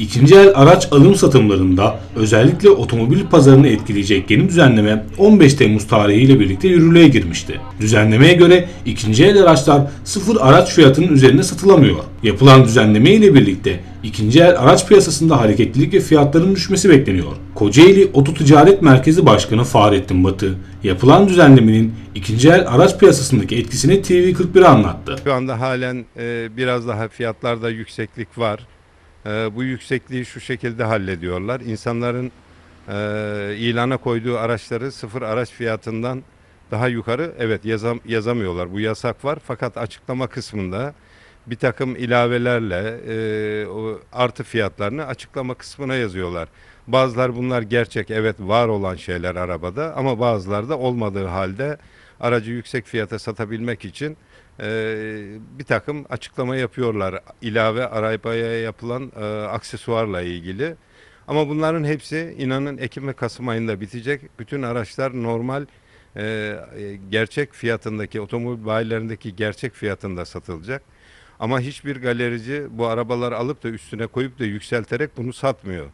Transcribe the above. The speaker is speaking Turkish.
İkinci el araç alım satımlarında özellikle otomobil pazarını etkileyecek yeni düzenleme 15 Temmuz tarihiyle birlikte yürürlüğe girmişti. Düzenlemeye göre ikinci el araçlar sıfır araç fiyatının üzerine satılamıyor. Yapılan düzenleme ile birlikte ikinci el araç piyasasında hareketlilik ve fiyatların düşmesi bekleniyor. Kocaeli Oto Ticaret Merkezi Başkanı Fahrettin Batı, yapılan düzenlemenin ikinci el araç piyasasındaki etkisini TV41'e anlattı. Şu anda halen e, biraz daha fiyatlarda yükseklik var. E, bu yüksekliği şu şekilde hallediyorlar. İnsanların e, ilana koyduğu araçları sıfır araç fiyatından daha yukarı evet yazam, yazamıyorlar. Bu yasak var fakat açıklama kısmında bir takım ilavelerle e, o artı fiyatlarını açıklama kısmına yazıyorlar. Bazılar bunlar gerçek evet var olan şeyler arabada ama bazıları da olmadığı halde aracı yüksek fiyata satabilmek için e, bir takım açıklama yapıyorlar. İlave arabaya yapılan e, aksesuarla ilgili. Ama bunların hepsi inanın Ekim ve Kasım ayında bitecek. Bütün araçlar normal e, e, gerçek fiyatındaki otomobil bayilerindeki gerçek fiyatında satılacak. Ama hiçbir galerici bu arabaları alıp da üstüne koyup da yükselterek bunu satmıyor.